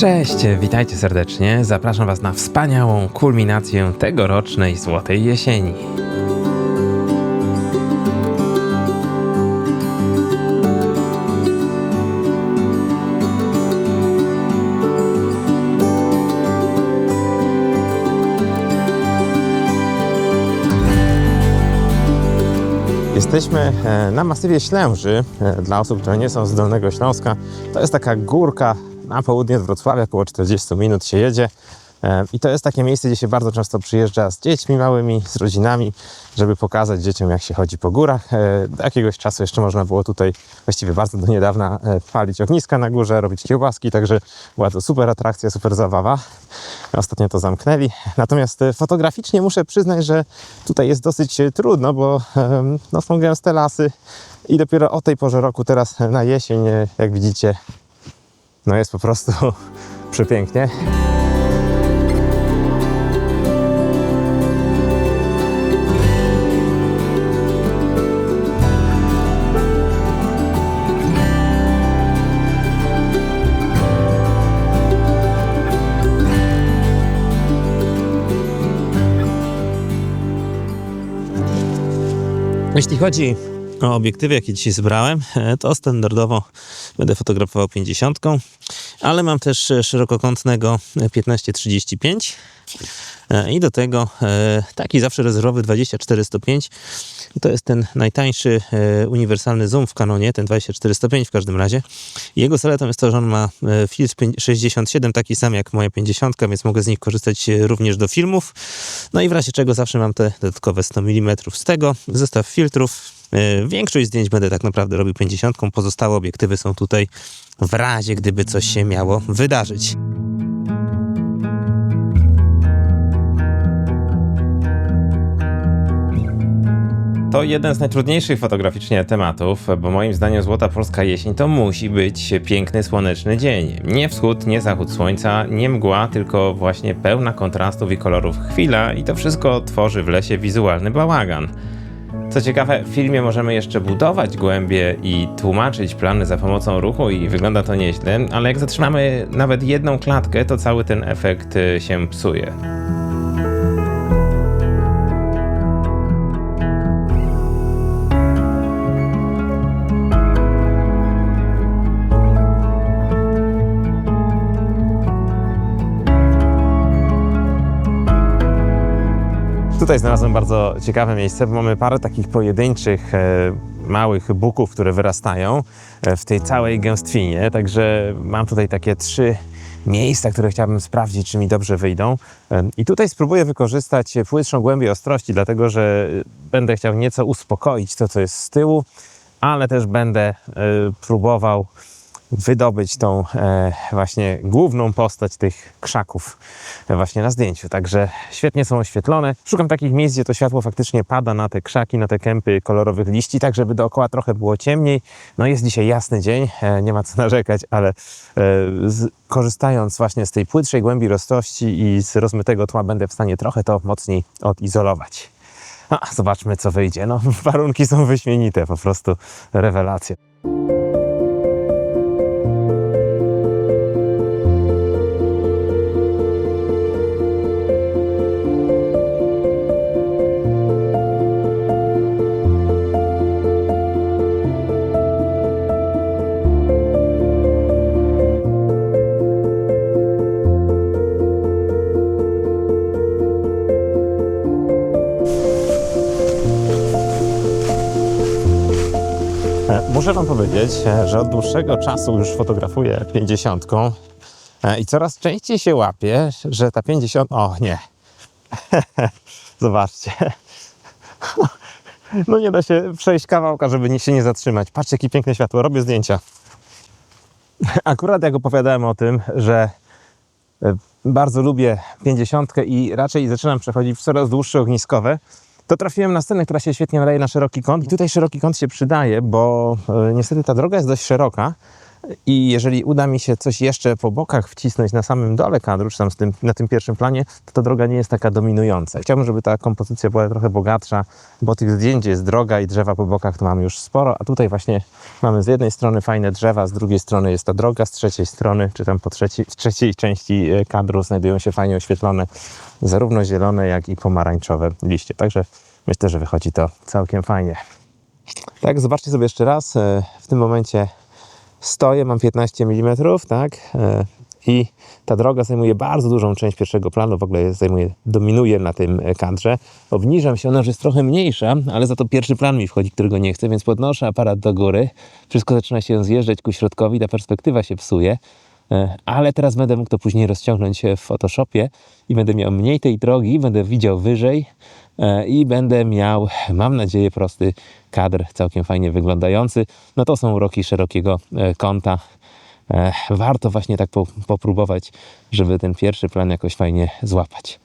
Cześć, witajcie serdecznie. Zapraszam Was na wspaniałą kulminację tegorocznej złotej jesieni. Jesteśmy e, na masywie Ślęży. E, Dla osób, które nie są z Dolnego Śląska, to jest taka górka na południe od Wrocławia, około 40 minut się jedzie. E, I to jest takie miejsce, gdzie się bardzo często przyjeżdża z dziećmi małymi, z rodzinami, żeby pokazać dzieciom, jak się chodzi po górach. E, Do jakiegoś czasu jeszcze można było tutaj, właściwie bardzo do niedawna, e, palić ogniska na górze, robić kiełbaski, także była to super atrakcja, super zabawa. Ostatnio to zamknęli. Natomiast e, fotograficznie muszę przyznać, że tutaj jest dosyć e, trudno, bo no, są gęste lasy i dopiero o tej porze roku, teraz na jesień, e, jak widzicie, no jest po prostu przepięknie. Jeśli chodzi o obiektywy, jakie dzisiaj zebrałem, e, to standardowo będę fotografował 50, ale mam też e, szerokokątnego e, 15-35 e, i do tego taki zawsze rezerwowy 24-105. To jest ten najtańszy uniwersalny zoom w Canonie, ten 24-105 w każdym razie. Jego zaletą jest to, że on ma filtr 67, taki sam jak moja 50, więc mogę z nich korzystać również do filmów. No i w razie czego zawsze mam te dodatkowe 100 mm z tego, zestaw filtrów. E, Większość zdjęć będę tak naprawdę robił 50, pozostałe obiektywy są tutaj w razie gdyby coś się miało wydarzyć. To jeden z najtrudniejszych fotograficznie tematów, bo moim zdaniem Złota Polska Jesień to musi być piękny, słoneczny dzień. Nie wschód, nie zachód słońca, nie mgła, tylko właśnie pełna kontrastów i kolorów chwila i to wszystko tworzy w lesie wizualny bałagan. Co ciekawe, w filmie możemy jeszcze budować głębie i tłumaczyć plany za pomocą ruchu i wygląda to nieźle, ale jak zatrzymamy nawet jedną klatkę, to cały ten efekt y, się psuje. Tutaj znalazłem bardzo ciekawe miejsce, bo mamy parę takich pojedynczych e, małych buków, które wyrastają e, w tej całej gęstwinie. Także mam tutaj takie trzy miejsca, które chciałbym sprawdzić, czy mi dobrze wyjdą. E, I tutaj spróbuję wykorzystać płytszą głębię ostrości, dlatego że będę chciał nieco uspokoić to, co jest z tyłu, ale też będę próbował wydobyć tą e, właśnie główną postać tych krzaków właśnie na zdjęciu. Także świetnie są oświetlone. Szukam takich miejsc, gdzie to światło faktycznie pada na te krzaki, na te kępy kolorowych liści, tak żeby dookoła trochę było ciemniej. No jest dzisiaj jasny dzień, e, nie ma co narzekać, ale e, z, korzystając właśnie z tej płytszej głębi roztości i z rozmytego tła będę w stanie trochę to mocniej odizolować. A, zobaczmy, co wyjdzie. No, warunki są wyśmienite, po prostu rewelacja. Muszę Wam powiedzieć, e, że od dłuższego czasu już fotografuję 50 e, i coraz częściej się łapię, że ta 50. O nie. Zobaczcie. No nie da się przejść kawałka, żeby się nie zatrzymać. Patrzcie, jakie piękne światło. Robię zdjęcia. Akurat jak opowiadałem o tym, że e, bardzo lubię 50 i raczej zaczynam przechodzić w coraz dłuższe ogniskowe, to trafiłem na scenę, która się świetnie nadaje na szeroki kąt. I tutaj szeroki kąt się przydaje, bo e, niestety ta droga jest dość szeroka I jeżeli uda mi się coś jeszcze po bokach wcisnąć na samym dole kadru, czy tam tym, na tym pierwszym planie, to ta droga nie jest taka dominująca. Chciałbym, żeby ta kompozycja była trochę bogatsza, bo tych zdjęć jest droga i drzewa po bokach to mamy już sporo, a tutaj właśnie mamy z jednej strony fajne drzewa, z drugiej strony jest ta droga, z trzeciej strony, czy tam po trzeciej, w trzeciej części e, kadru znajdują się fajnie oświetlone zarówno zielone, jak i pomarańczowe liście. Także myślę, że wychodzi to całkiem fajnie. Tak, zobaczcie sobie jeszcze raz. e, W tym momencie stoję, mam 15 mm, tak? E, I ta droga zajmuje bardzo dużą część pierwszego planu, w ogóle zajmuje, dominuje na tym e, kadrze. Obniżam się, ona już jest trochę mniejsza, ale za to pierwszy plan mi wchodzi, którego nie chcę, więc podnoszę aparat do góry. Wszystko zaczyna się zjeżdżać ku środkowi, ta perspektywa się psuje. E, Ale teraz będę mógł to później rozciągnąć w Photoshopie i będę miał mniej tej drogi, będę widział wyżej e, i będę miał, mam nadzieję, prosty kadr, całkiem fajnie wyglądający. No to są uroki szerokiego e, kąta. E, Warto właśnie tak po, popróbować, żeby ten pierwszy plan jakoś fajnie złapać.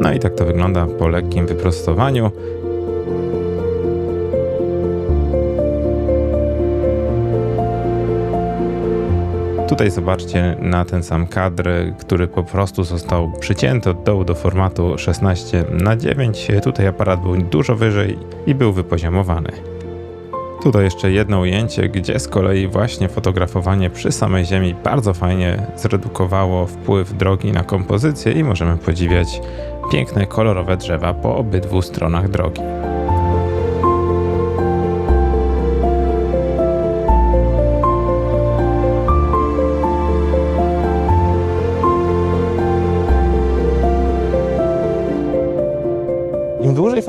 No i tak to wygląda po lekkim wyprostowaniu. Tutaj zobaczcie na ten sam kadr, który po prostu został przycięty od dołu do formatu 16 na 9 Tutaj aparat był dużo wyżej i był wypoziomowany. Tutaj jeszcze jedno ujęcie, gdzie z kolei właśnie fotografowanie przy samej ziemi bardzo fajnie zredukowało wpływ drogi na kompozycję i możemy podziwiać piękne kolorowe drzewa po obydwu stronach drogi.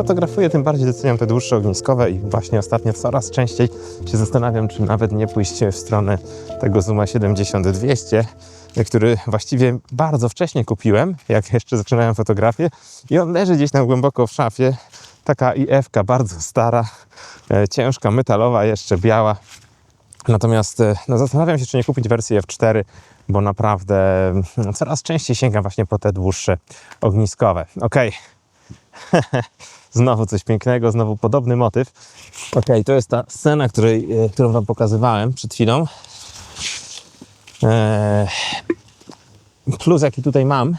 Fotografuję, tym bardziej doceniam te dłuższe ogniskowe i właśnie ostatnio coraz częściej się zastanawiam, czy nawet nie pójść w stronę tego Zuma 70-200, który właściwie bardzo wcześnie kupiłem, jak jeszcze zaczynałem fotografię i on leży gdzieś tam głęboko w szafie. Taka IF-ka bardzo stara, e, ciężka, metalowa, jeszcze biała. Natomiast e, no, zastanawiam się, czy nie kupić wersji F4, bo naprawdę mm, coraz częściej sięgam właśnie po te dłuższe ogniskowe. Okej, Znowu coś pięknego, znowu podobny motyw. Ok, to jest ta scena, której, e, którą Wam pokazywałem przed chwilą. Eee, plus, jaki tutaj mam,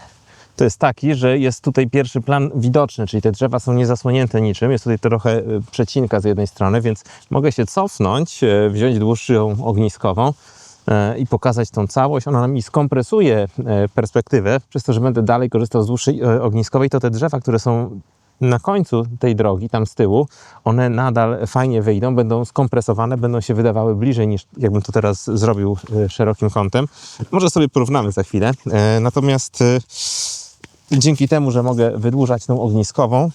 to jest taki, że jest tutaj pierwszy plan widoczny, czyli te drzewa są niezasłonięte niczym. Jest tutaj trochę e, przecinka z jednej strony, więc mogę się cofnąć, e, wziąć dłuższą ogniskową e, i pokazać tą całość. Ona mi skompresuje e, perspektywę, przez to, że będę dalej korzystał z dłuższej e, ogniskowej, to te drzewa, które są na końcu tej drogi, tam z tyłu, one nadal fajnie wyjdą, będą skompresowane, będą się wydawały bliżej niż jakbym to teraz zrobił e, szerokim kątem. Może sobie porównamy za chwilę. E, Natomiast e, dzięki temu, że mogę wydłużać tą ogniskową, e,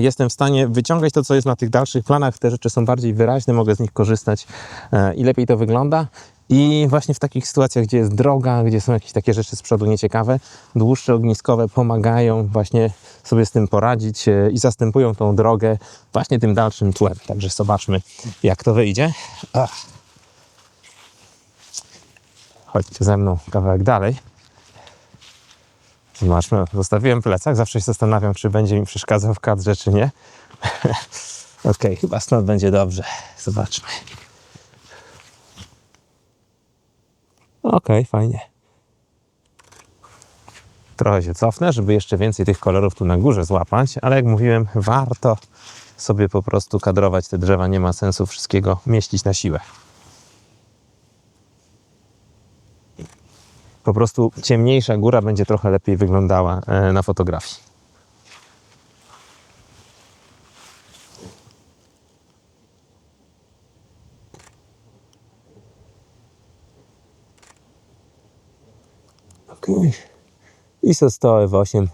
jestem w stanie wyciągać to, co jest na tych dalszych planach. Te rzeczy są bardziej wyraźne, mogę z nich korzystać e, i lepiej to wygląda. I właśnie w takich sytuacjach, gdzie jest droga, gdzie są jakieś takie rzeczy z przodu nieciekawe, dłuższe ogniskowe pomagają właśnie sobie z tym poradzić e, i zastępują tą drogę właśnie tym dalszym tłem. Także zobaczmy, jak to wyjdzie. Ach. Chodźcie ze mną kawałek dalej. Zobaczmy, zostawiłem plecak. Zawsze się zastanawiam, czy będzie mi przeszkadzał w kadrze, czy nie. ok, chyba stąd będzie dobrze. Zobaczmy. Okej, fajnie. Trochę się cofnę, żeby jeszcze więcej tych kolorów tu na górze złapać, ale jak mówiłem, warto sobie po prostu kadrować te drzewa. Nie ma sensu wszystkiego mieścić na siłę. Po prostu ciemniejsza góra będzie trochę lepiej wyglądała e, na fotografii. Okay. ISO 100 F8,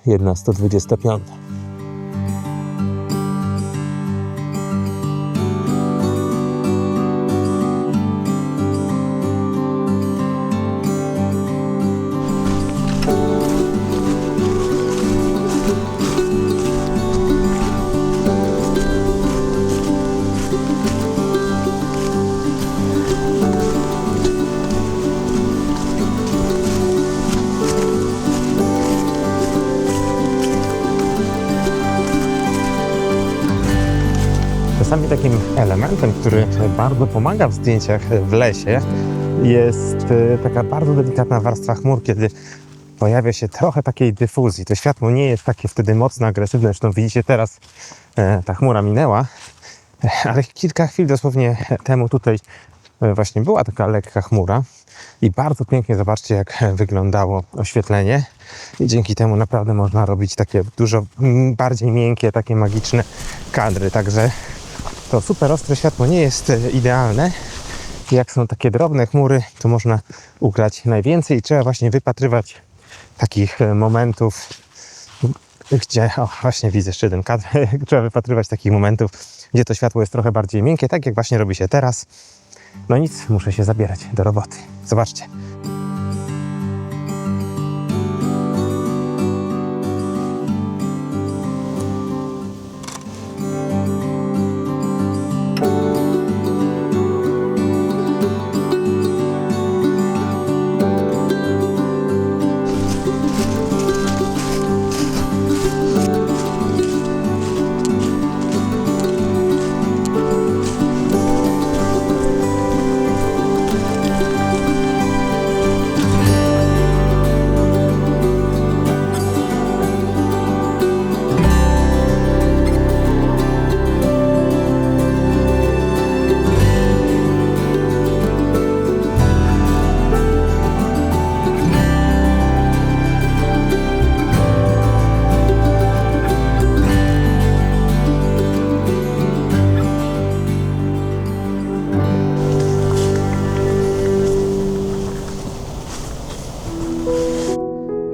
elementem, który bardzo pomaga w zdjęciach w lesie, jest e, taka bardzo delikatna warstwa chmur, kiedy pojawia się trochę takiej dyfuzji. To światło nie jest takie wtedy mocno agresywne. Zresztą widzicie teraz, e, ta chmura minęła, ale kilka chwil dosłownie temu tutaj e, właśnie była taka lekka chmura i bardzo pięknie zobaczcie, jak wyglądało oświetlenie. I dzięki temu naprawdę można robić takie dużo bardziej miękkie, takie magiczne kadry. Także to super ostre światło nie jest e, idealne. Jak są takie drobne chmury, to można ugrać najwięcej i trzeba właśnie wypatrywać takich e, momentów, gdzie, o właśnie widzę jeszcze jeden kadr, trzeba wypatrywać takich momentów, gdzie to światło jest trochę bardziej miękkie, tak jak właśnie robi się teraz. No nic, muszę się zabierać do roboty. Zobaczcie.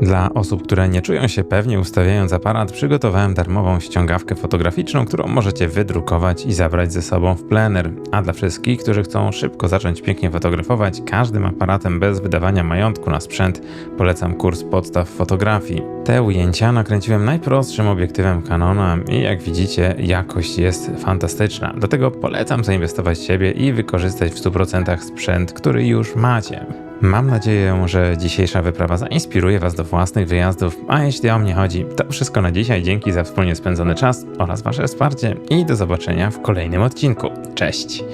Dla osób, które nie czują się pewnie ustawiając aparat, przygotowałem darmową ściągawkę fotograficzną, którą możecie wydrukować i zabrać ze sobą w plener. A dla wszystkich, którzy chcą szybko zacząć pięknie fotografować każdym aparatem bez wydawania majątku na sprzęt, polecam kurs podstaw fotografii. Te ujęcia nakręciłem najprostszym obiektywem Canona i jak widzicie, jakość jest fantastyczna. Do tego polecam zainwestować w siebie i wykorzystać w 100% sprzęt, który już macie. Mam nadzieję, że dzisiejsza wyprawa zainspiruje Was do własnych wyjazdów, a jeśli o mnie chodzi, to wszystko na dzisiaj. Dzięki za wspólnie spędzony czas oraz Wasze wsparcie i do zobaczenia w kolejnym odcinku. Cześć!